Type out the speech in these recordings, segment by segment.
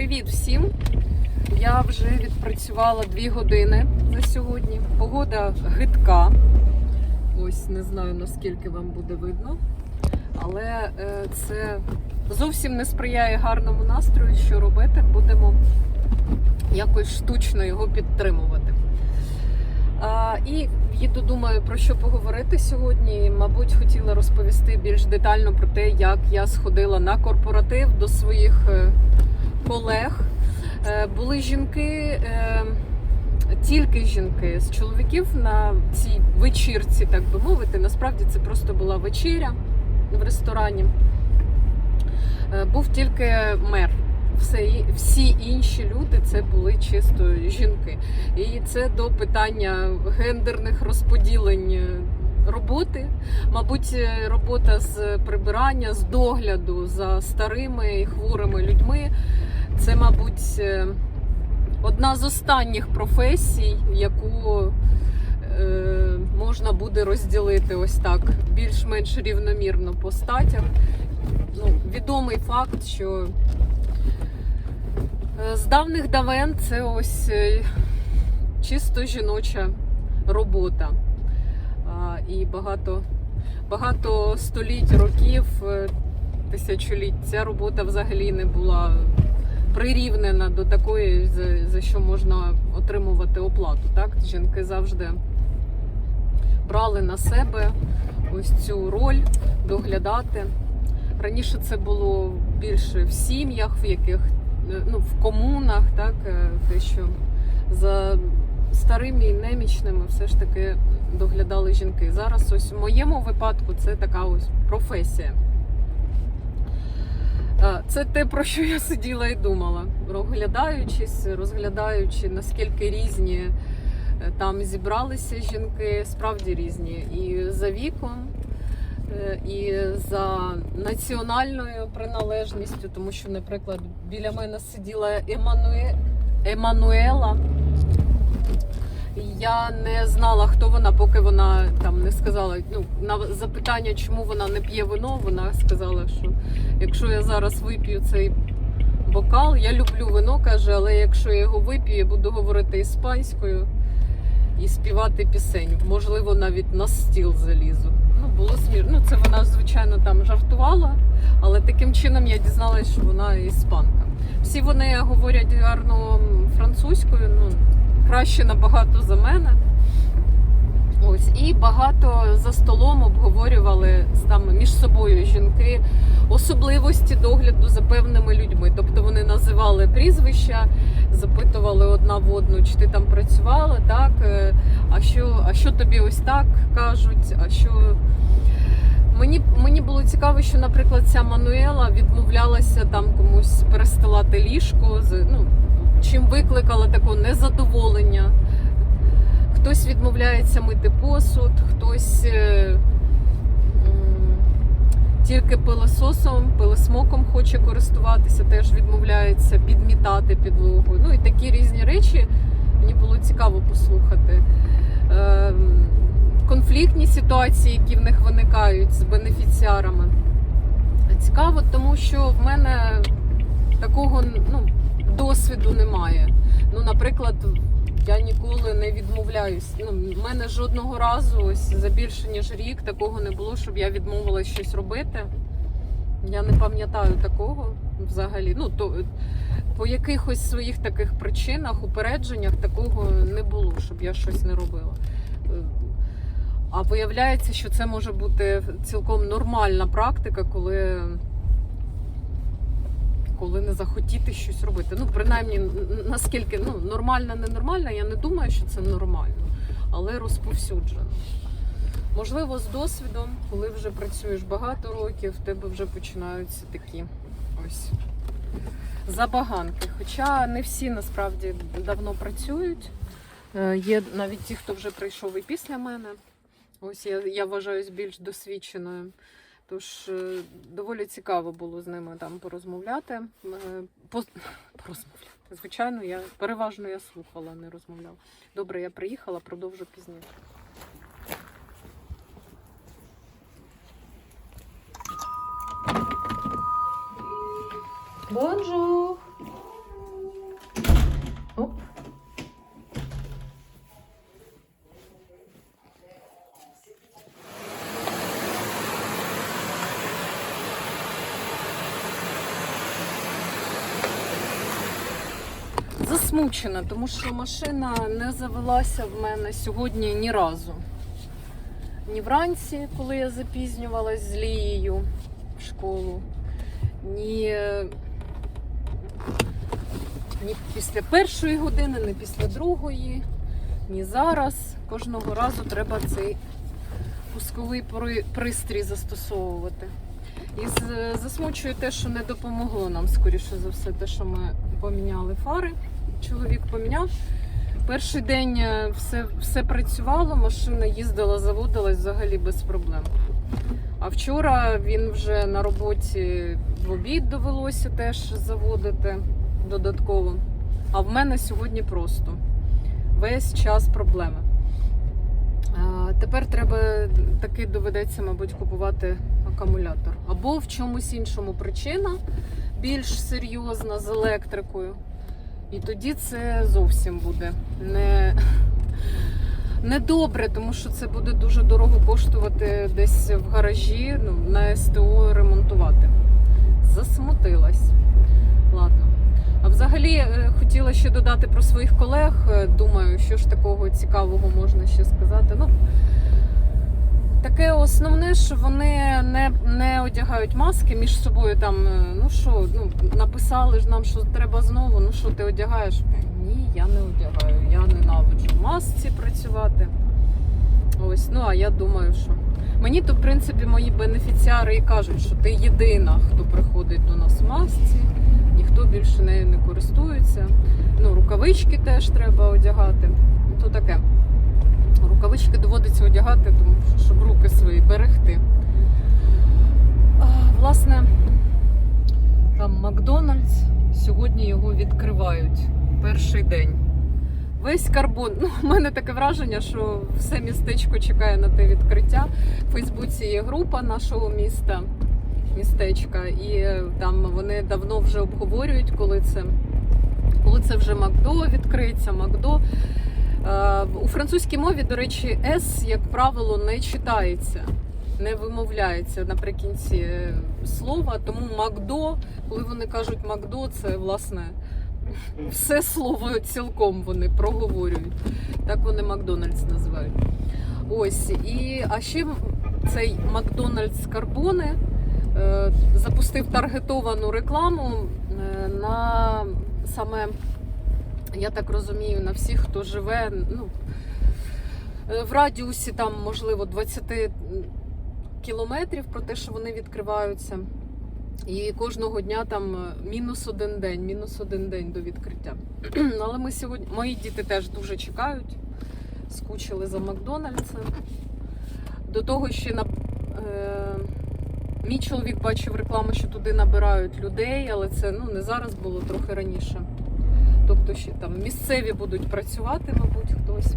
Привіт всім! Я вже відпрацювала дві години за сьогодні. Погода гидка. Ось не знаю наскільки вам буде видно. Але е, це зовсім не сприяє гарному настрою. Що робити? Будемо якось штучно його підтримувати. А, і їду, думаю, про що поговорити сьогодні. Мабуть, хотіла розповісти більш детально про те, як я сходила на корпоратив до своїх е, колег. Е, Були жінки, е, тільки жінки з чоловіків на цій вечірці, так би мовити. Насправді це просто була вечеря в ресторані. Е, Був тільки мер. Все, всі інші люди це були чисто жінки. І це до питання гендерних розподілень роботи. Мабуть, робота з прибирання, з догляду за старими і хворими людьми. Це, мабуть, е, одна з останніх професій, яку е, можна буде розділити ось так, більш-менш рівномірно по статях. Ну, відомий факт, що е, з давних давен це ось чисто жіноча робота. І багато, багато століть, років, тисячоліть ця робота взагалі не була прирівнена до такої, за, за що можна отримувати оплату. Так? Жінки завжди брали на себе ось цю роль доглядати. Раніше це було більше в сім'ях, в яких ну, в комунах, так, е, те, що за старими і немічними все ж таки доглядали жінки. Зараз ось в моєму випадку це така ось професія. Це те, про що я сиділа і думала, розглядаючись, розглядаючи, наскільки різні е, там зібралися жінки, справді різні. І за віком, е, і за національною приналежністю, тому що, наприклад, біля мене сиділа Емануе... Емануела. Я не знала, хто вона, поки вона там не сказала. Ну, на запитання, чому вона не п'є вино, вона сказала, що якщо я зараз вип'ю цей бокал, я люблю вино, каже, але якщо я його вип'ю, я буду говорити іспанською і співати пісень. Можливо, навіть на стіл залізу. Ну, було смішно. Ну, це вона, звичайно, там жартувала, але таким чином я дізналась, що вона іспанка. Всі вони говорять гарно французькою, ну краще набагато за мене. Ось і багато за столом обговорювали там між собою жінки особливості догляду за певними людьми. Тобто вони називали прізвища, запитували одна в одну, чи ти там працювала, так е, а що, а що тобі ось так кажуть? А що мені, мені було цікаво, що, наприклад, ця Мануела відмовлялася там комусь перестилати ліжко, ну чим викликала таке незадоволення. Хтось відмовляється мити посуд, хтось е, тільки пилососом, пилосмоком хоче користуватися, теж відмовляється підмітати підлогу. Ну і такі різні речі мені було цікаво послухати. Е, конфліктні ситуації, які в них виникають з бенефіціарами. Цікаво, тому що в мене такого ну, досвіду немає. Ну, наприклад, я ніколи не відмовляюсь. Ну, в мене жодного разу ось за більше ніж рік такого не було, щоб я відмовилась щось робити. Я не пам'ятаю такого взагалі. Ну, то по якихось своїх таких причинах, упередженнях такого не було, щоб я щось не робила. А виявляється, що це може бути цілком нормальна практика, коли коли не захотіти щось робити. Ну, принаймні, наскільки ну, нормально, ненормально, я не думаю, що це нормально, але розповсюджено. Можливо, з досвідом, коли вже працюєш багато років, в тебе вже починаються такі ось забаганки. Хоча не всі насправді давно працюють. Е, Є навіть ті, хто вже прийшов і після мене. Ось я, я вважаюсь більш досвідченою. Тож е, доволі цікаво було з ними там порозмовляти. Е, По... Порозмовляти. Звичайно, я переважно я слухала, не розмовляла. Добре, я приїхала, продовжу пізніше. Бонжур! Засмучена, тому що машина не завелася в мене сьогодні ні разу. Ні вранці, коли я запізнювалась з Лією в школу, ні, ні після першої години, ні після другої, ні зараз. Кожного разу треба цей пусковий пристрій застосовувати. І засмучує те, що не допомогло нам, скоріше за все, те, що ми поміняли фари. Чоловік поміняв. Перший день е, все, все працювало, машина їздила, заводилась взагалі без проблем. А вчора він вже на роботі в обід довелося теж заводити додатково. А в мене сьогодні просто весь час проблеми. Тепер треба таки доведеться, мабуть, купувати акумулятор. Або в чомусь іншому причина більш серйозна з електрикою. І тоді це зовсім буде не, добре, тому що це буде дуже дорого коштувати десь в гаражі ну, на СТО ремонтувати. Засмутилась. Ладно. А взагалі е, хотіла ще додати про своїх колег. Е, Думаю, що ж такого цікавого можна ще сказати. Ну, таке основне, що вони не, не одягають маски між собою. Там, е, ну що, ну, написали ж нам, що треба знову. Ну що ти одягаєш? Ні, я не одягаю. Я ненавиджу масці працювати. Ось, ну а я думаю, що. Мені то, в принципі, мої бенефіціари і кажуть, що ти єдина, хто приходить до нас в масці, ніхто більше нею не користується. Ну, рукавички теж треба одягати. То таке. Рукавички доводиться одягати, тому що щоб руки свої берегти. А, власне, там Макдональдс. Сьогодні його відкривають. Перший день. Весь карбон. Ну, у мене таке враження, що все містечко чекає на те відкриття. В Фейсбуці є група нашого міста, містечка, і е, там вони давно вже обговорюють, коли це, коли це вже Макдо відкриється, Макдо. Е, У французькій мові, до речі, С, як правило, не читається, не вимовляється наприкінці е, слова. Тому Макдо, коли вони кажуть Макдо, це власне все слово цілком вони проговорюють. Так вони Макдональдс називають. Ось. І, а ще цей Макдональдс Карбони е, запустив таргетовану рекламу на саме я так розумію, на всіх, хто живе ну, в радіусі там, можливо, 20 кілометрів про те, що вони відкриваються. І кожного дня там е, мінус один день, мінус один день до відкриття. Але ми сьогодні, мої діти теж дуже чекають, скучили за Макдональдсом. До того ще на. Е, Мій чоловік бачив рекламу, що туди набирають людей, але це ну не зараз було трохи раніше. Тобто ще там місцеві будуть працювати, мабуть, хтось.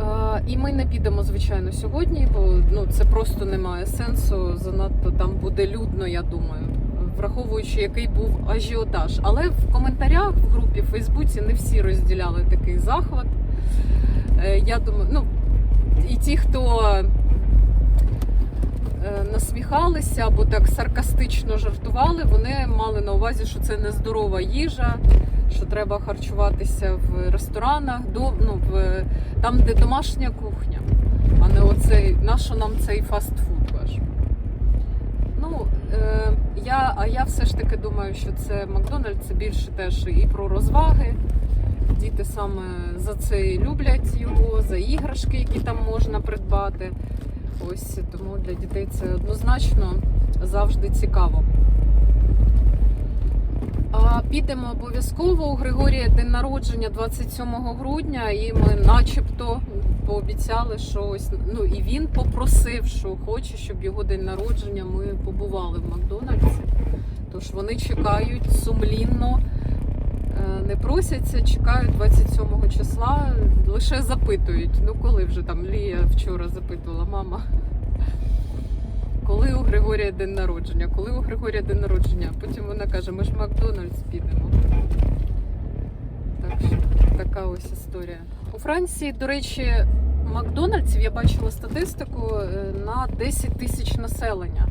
Е, І ми не підемо, звичайно, сьогодні, бо ну, це просто не має сенсу. Занадто там буде людно, я думаю, враховуючи, який був ажіотаж. Але в коментарях в групі в Фейсбуці не всі розділяли такий захват. Е, Я думаю, ну і ті, хто насміхалися або так саркастично жартували, вони мали на увазі, що це нездорова їжа, що треба харчуватися в ресторанах, до, ну, в, там, де домашня кухня, а не оцей, нащо нам цей фастфуд ваш. Ну, е, я, а я все ж таки думаю, що це Макдональдс це більше теж і про розваги. Діти саме за це люблять його, за іграшки, які там можна придбати. Ось тому для дітей це однозначно завжди цікаво. А підемо обов'язково. У Григорія день народження 27 грудня, і ми начебто пообіцяли, що ось ну і він попросив, що хоче, щоб його день народження ми побували в Макдональдсі. Тож вони чекають сумлінно, не просяться, чекають 27 числа, лише запитують. Ну коли вже там Лія вчора запитувала мама. Коли у Григорія день народження? Коли у Григорія день народження? Потім вона каже, ми ж Макдональдс підемо. Так що така ось історія. У Франції, до речі, Макдональдсів я бачила статистику е, на 10 тисяч населення.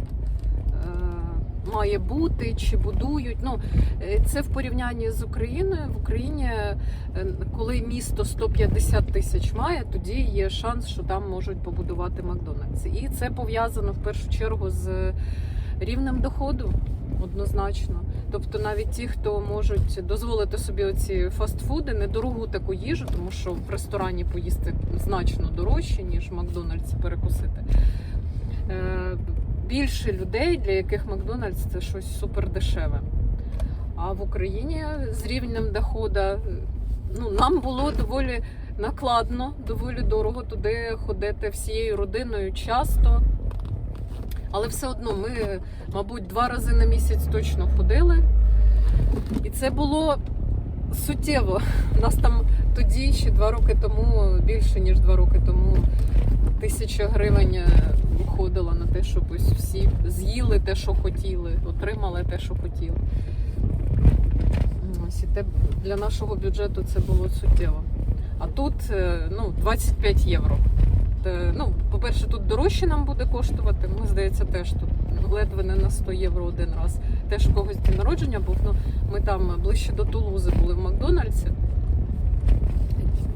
Е, має бути, чи будують. Ну е, це в порівнянні з Україною. В Україні, е, коли місто 150 тисяч має, тоді є шанс, що там можуть побудувати Макдональдс. І це пов'язано в першу чергу з рівнем доходу. Однозначно, тобто навіть ті, хто можуть дозволити собі оці фастфуди, недорогу таку їжу, тому що в ресторані поїсти значно дорожче, ніж Макдональдсі перекусити. Е, Більше людей, для яких Макдональдс це щось супер дешеве. А в Україні з рівнем доходу ну, нам було доволі накладно, доволі дорого туди ходити всією родиною часто. Але все одно ми, мабуть, два рази на місяць точно ходили. І це було суттєво. Нас там тоді, ще два роки тому, більше ніж два роки тому, тисяча гривень уходила на те, щоб ось всі з'їли те, що хотіли, отримали те, що хотіли. Ось і те для нашого бюджету це було суттєво. А тут е, ну, 25 євро. Те, Ну, по-перше, тут дорожче нам буде коштувати. Ми, здається, теж тут ледве не на 100 євро один раз. Теж в когось день народження був. Ну, ми там ближче до Тулузи були в Макдональдсі.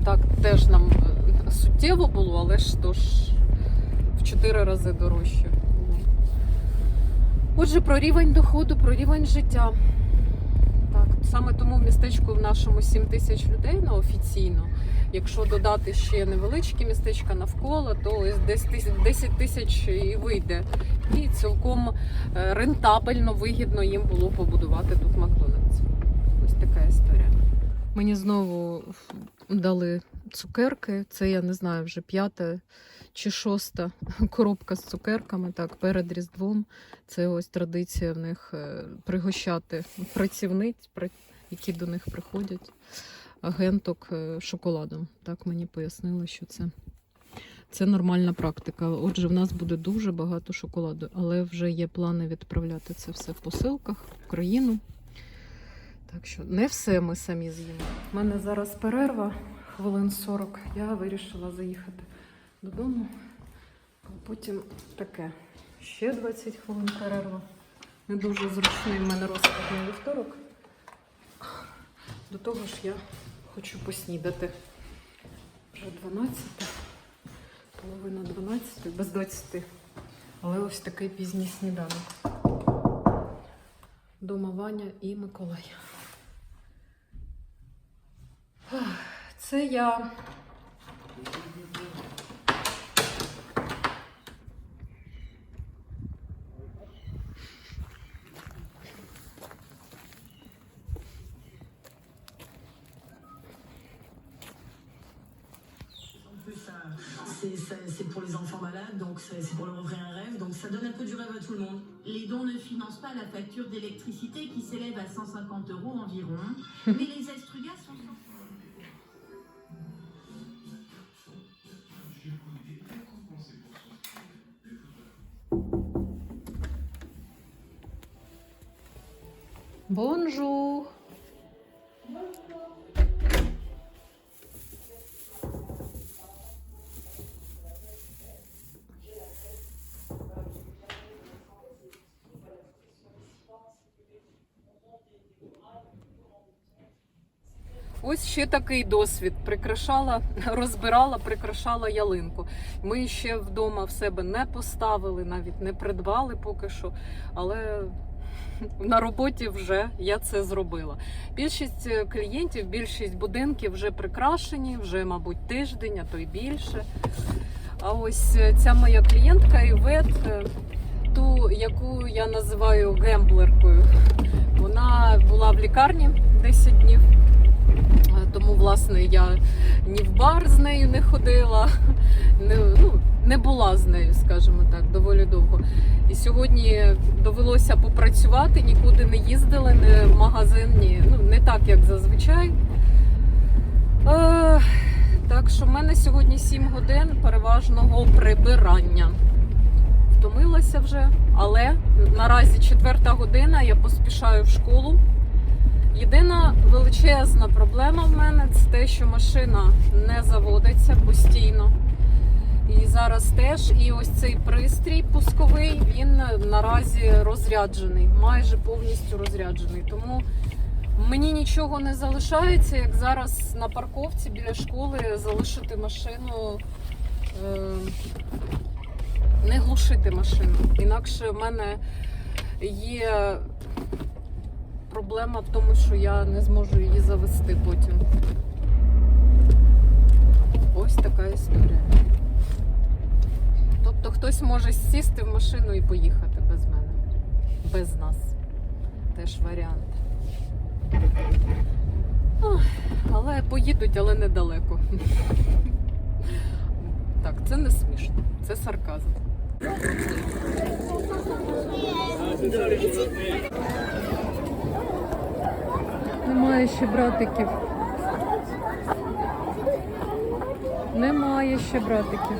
Так, теж нам е, суттєво було, але ж то ж 4 рази дорожче. Отже, про рівень доходу, про рівень життя. Так, саме тому в містечку в нашому 7 тисяч людей ну, офіційно. Якщо додати ще невеличкі містечка навколо, то десь 10 тисяч і вийде. І цілком е, рентабельно, вигідно їм було побудувати тут Макдональдс. Ось така історія. Мені знову дали цукерки. Це я не знаю, вже п'ята чи шоста коробка з цукерками. Так, перед Різдвом. Це ось традиція в них е, пригощати працівниць, які до них приходять, агенток е, шоколадом. Так мені пояснили, що це. Це нормальна практика. Отже, в нас буде дуже багато шоколаду, але вже є плани відправляти це все в посилках в Україну. Так що не все ми самі з'їмо. У мене зараз перерва, хвилин 40. Я вирішила заїхати додому. А потім таке. Ще 20 хвилин перерва. Не дуже зручний в мене розклад на вівторок. До того ж я хочу поснідати. Вже 12, половина 12, без 20. Але ось такий пізній сніданок. Дома Ваня і Миколай. Це я c'est pour les enfants malades, donc c'est c'est pour leur offrir un rêve, donc ça donne un peu du rêve à tout le monde. Les dons ne financent pas la facture d'électricité qui s'élève à 150 euros environ, mais les Estrugas sont... Ось ще такий досвід. Прикрашала, розбирала, прикрашала ялинку. Ми ще вдома в себе не поставили, навіть не придбали поки що, але на роботі вже я це зробила. Більшість е, клієнтів, більшість будинків вже прикрашені, вже, мабуть, тиждень, а то й більше. А ось е, ця моя клієнтка Івет, е, ту, яку я називаю гемблеркою, вона була в лікарні 10 днів. Тому, власне, я ні в бар з нею не ходила, не, ну, не була з нею, скажімо так, доволі довго. І сьогодні довелося попрацювати, нікуди не їздили, не в магазин, ні, ну, не так, як зазвичай. Е, так що в мене сьогодні 7 годин переважного прибирання. Втомилася вже, але наразі четверта година, я поспішаю в школу. Єдина величезна проблема в мене це те, що машина не заводиться постійно. І зараз теж. І ось цей пристрій пусковий він наразі розряджений, майже повністю розряджений. Тому мені нічого не залишається, як зараз на парковці біля школи залишити машину, е, не глушити машину. Інакше в мене є проблема в тому, що я не зможу її завести потім. Ось така історія. Тобто хтось може сісти в машину і поїхати без мене. Без нас. Теж варіант. Ох, але поїдуть, але недалеко. Так, це не смішно, це сарказм. Немає ще братиків. Немає ще братиків.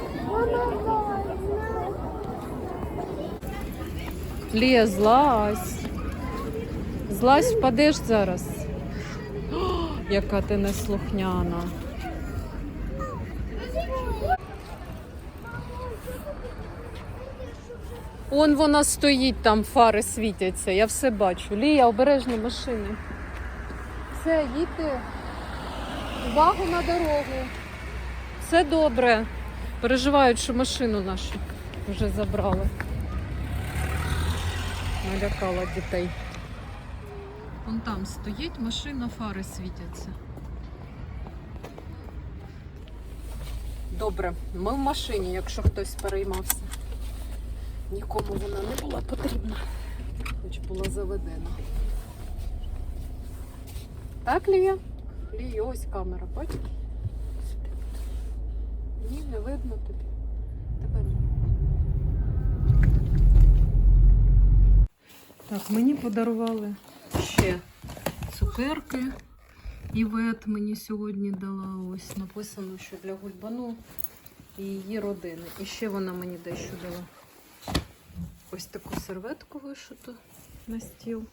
Лія, злазь. Злазь, впадеш зараз. О, яка ти неслухняна. Он вона стоїть там, фари світяться, я все бачу. Лія, обережно машини. Все, їдьте. Увагу на дорогу. Все добре. Переживають, що машину нашу вже забрали. Налякала дітей. Вон там стоїть машина, фари світяться. Добре, ми в машині, якщо хтось переймався. Нікому вона не була потрібна, хоч була заведена. Так, Лія? Лія, ось камера, бачиш? Ні, не видно тобі. Тебе ні. Так, мені подарували ще цукерки. Івет мені сьогодні дала ось написано, що для Гульбану і її родини. І ще вона мені дещо дала. Ось таку серветку вишиту на стіл.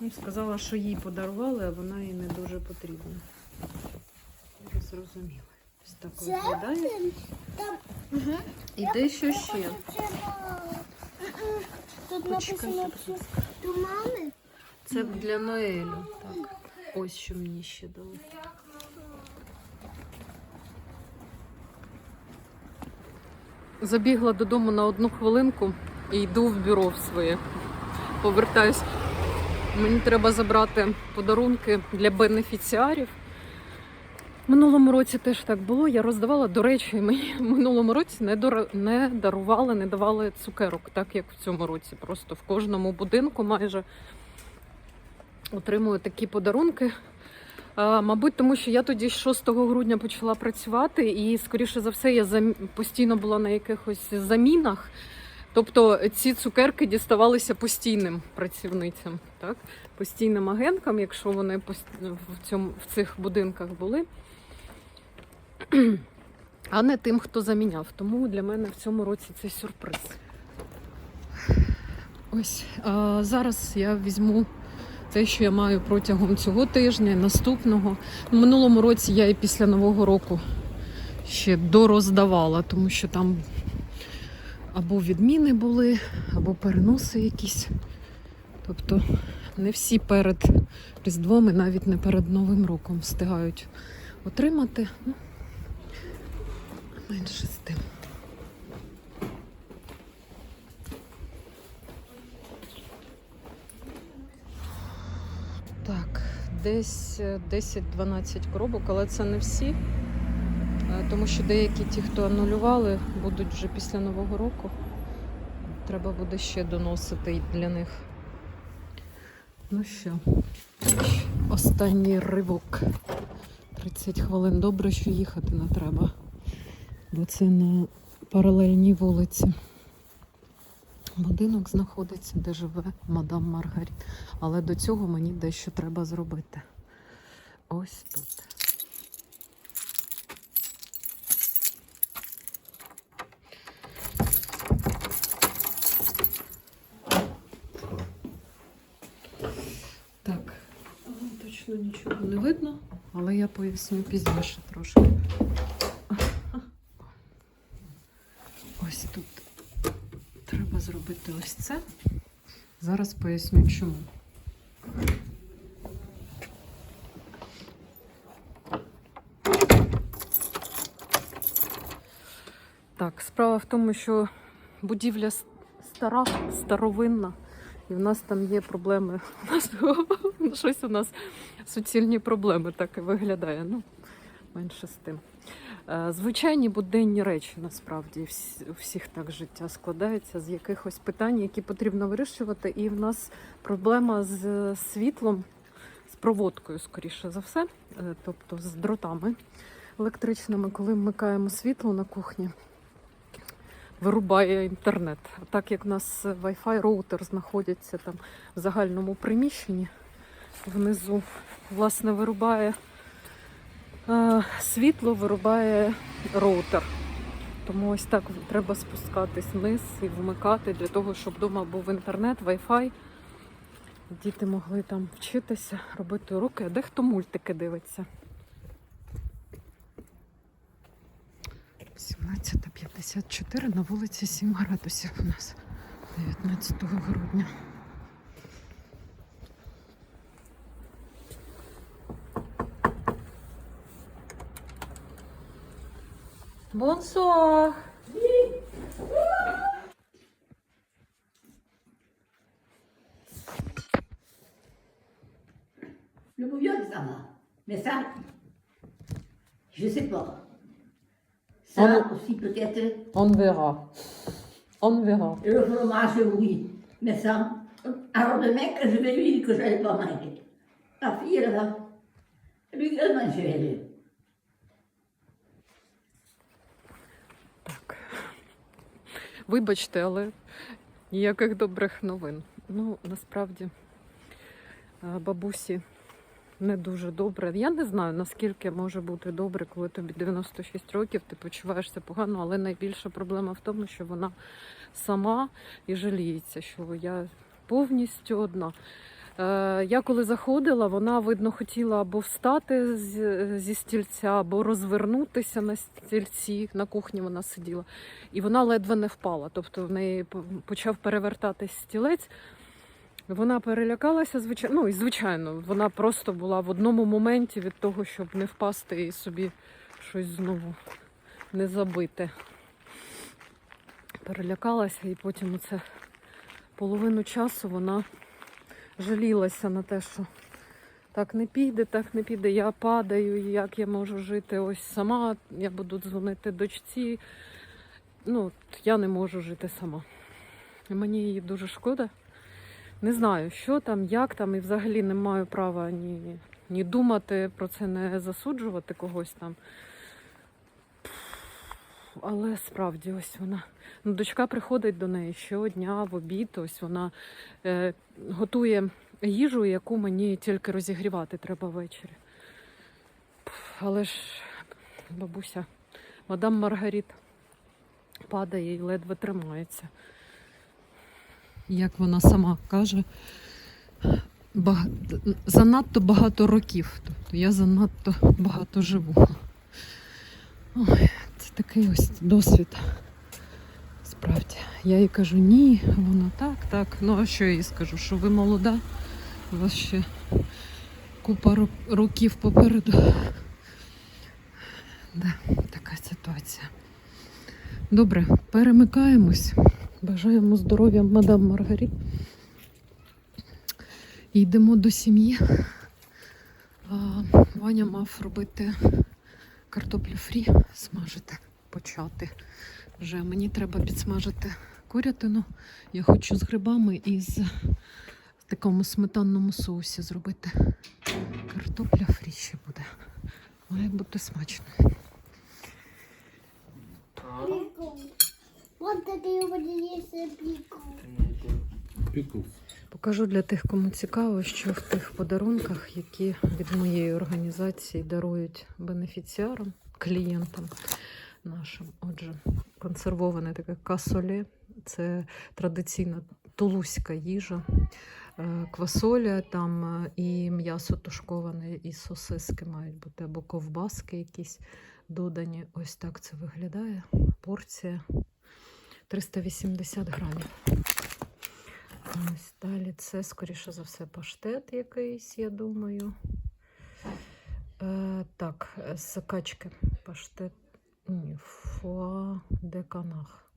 Ну, сказала, що їй подарували, а вона їй не дуже потрібна. Ви зрозуміли. Ось так виглядає. І дещо ще. Тут написано мами. Це для Ноелю. Так. Ось що мені ще дали. Забігла додому на одну хвилинку і йду в бюро в своє. Повертаюсь. Мені треба забрати подарунки для бенефіціарів. Минулому році теж так було. Я роздавала, до речі, мені минулому році не, дора- не дарували, не давали цукерок, так як в цьому році. Просто в кожному будинку майже отримую такі подарунки. А, мабуть, тому що я тоді 6 грудня почала працювати, і, скоріше за все, я зам... постійно була на якихось замінах. Тобто ці цукерки діставалися постійним працівницям, так? постійним агенткам, якщо вони в, цьому, в цих будинках були, а не тим, хто заміняв. Тому для мене в цьому році це сюрприз. Ось а, зараз я візьму те, що я маю протягом цього тижня, наступного. Минулому році я і після Нового року ще дороздавала, тому що там або відміни були, або переноси якісь. Тобто не всі перед Різдвом і навіть не перед Новим роком встигають отримати. Ну, менше з тим. Так, десь е, 10-12 коробок, але це не всі. Тому що деякі ті, хто анулювали, будуть вже після Нового року. Треба буде ще доносити для них. Ну що, останній ривок. 30 хвилин. Добре, що їхати не треба. Бо це на паралельній вулиці. Будинок знаходиться, де живе мадам Маргаріт. Але до цього мені дещо треба зробити. Ось тут. Так, точно нічого не видно, але я поясню пізніше трошки. Ось тут треба зробити ось це. Зараз поясню чому. Так, справа в тому, що будівля стара, старовинна, і в нас там є проблеми. У нас щось у нас суцільні проблеми так і виглядає. Ну, менше з тим. Е, Звичайні буденні речі насправді у всіх так життя складається з якихось питань, які потрібно вирішувати. І в нас проблема з світлом, з проводкою, скоріше за все, е, тобто з дротами електричними, коли вмикаємо світло на кухні. Вирубає інтернет. Так як у нас Wi-Fi роутер знаходиться там в загальному приміщенні, внизу, власне, вирубає е, світло, вирубає роутер. Тому ось так треба спускатись вниз і вмикати для того, щоб вдома був інтернет, Wi-Fi. Діти могли там вчитися, робити уроки, а дехто мультики дивиться. 17.54 на вулиці 7 градусів у нас 19 грудня. Бонсуар! Le bouillon, ça va. Mais ça, je sais pas. Ça Ah aussi peut-être, On verra. On verra. le fromage, oui. Mais ça, alors demain que je vais lui dire que je n'allais pas manger. La fille, elle va. Lui, elle mange, elle. Так. Вибачте, але ніяких добрих новин. Ну, насправді, е, бабусі не дуже добре. Я не знаю, наскільки може бути добре, коли тобі 96 років, ти почуваєшся погано, але найбільша проблема в тому, що вона сама і жаліється, що я повністю одна. Е, Я коли заходила, вона, видно, хотіла або встати зі стільця, або розвернутися на стільці. На кухні вона сиділа. І вона ледве не впала. Тобто в неї почав перевертатись стілець. Вона перелякалася, звичайно. Ну і звичайно, вона просто була в одному моменті від того, щоб не впасти і собі щось знову не забити. Перелякалася, і потім це половину часу вона жалілася на те, що так не піде, так не піде. Я падаю, як я можу жити ось сама. Я буду дзвонити дочці. Ну, я не можу жити сама. Мені її дуже шкода. Не знаю, що там, як там, і взагалі не маю права ні, ні думати про це, не засуджувати когось там. Але справді ось вона. Ну, дочка приходить до неї щодня в обід. Ось вона е, готує їжу, яку мені тільки розігрівати треба ввечері. Але ж бабуся, мадам Маргаріт падає і ледве тримається. Як вона сама каже, бага... занадто багато років. Тобто я занадто багато живу. Ой, це такий ось досвід. Справді. Я їй кажу, ні, вона так, так. Ну а що я їй скажу? Що ви молода? У вас ще купа років попереду. Да, така ситуація. Добре, перемикаємось. Бажаємо здоров'я мадам Маргарит. Йдемо до сім'ї. Ваня мав робити картоплю фрі, смажити, почати. Вже мені треба підсмажити курятину. Я хочу з грибами і з такому сметанному соусі зробити. Картопля фрі ще буде. Має бути смачно. Пікл. Покажу для тих, кому цікаво, що в тих подарунках, які від моєї організації дарують бенефіціарам, клієнтам нашим. Отже, консервоване таке касоле це традиційна тулузька їжа, е, квасоля, там е, і м'ясо тушковане, і сосиски мають бути, або ковбаски якісь додані. Ось так це виглядає. Порція. 380 грамів. Ось далі це, скоріше за все, паштет якийсь, я думаю. Е, так, е, з закачки. Паштет. Ні, фуа де канах.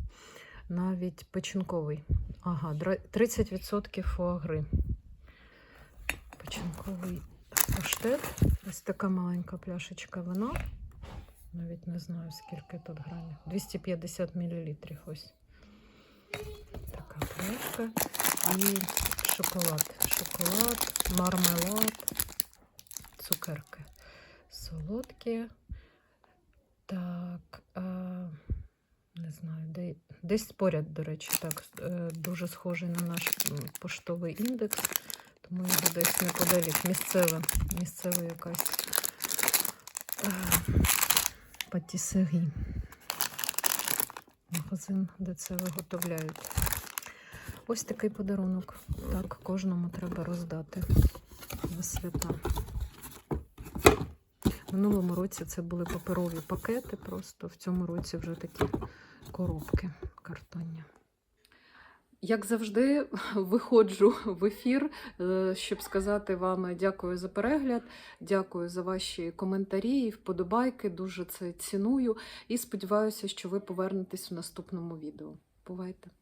Навіть печінковий. Ага, 30% фуагри. Печінковий паштет. Ось така маленька пляшечка вина. Навіть не знаю, скільки тут грамів. 250 мл. Ось. Така пляшка. І шоколад. Шоколад, мармелад, цукерки. Солодкі. Так. А, не знаю, де, десь поряд, до речі, так, е, дуже схожий на наш поштовий індекс, тому його десь неподалік. Місцеве, місцева якась е, патісері. Магазин, де це виготовляють. Ось такий подарунок. Так, кожному треба роздати на свята. Минулому році це були паперові пакети, просто в цьому році вже такі коробки картонні. Як завжди, виходжу в ефір, е, щоб сказати вам дякую за перегляд, дякую за ваші коментарі і вподобайки. Дуже це ціную і сподіваюся, що ви повернетесь в наступному відео. Бувайте!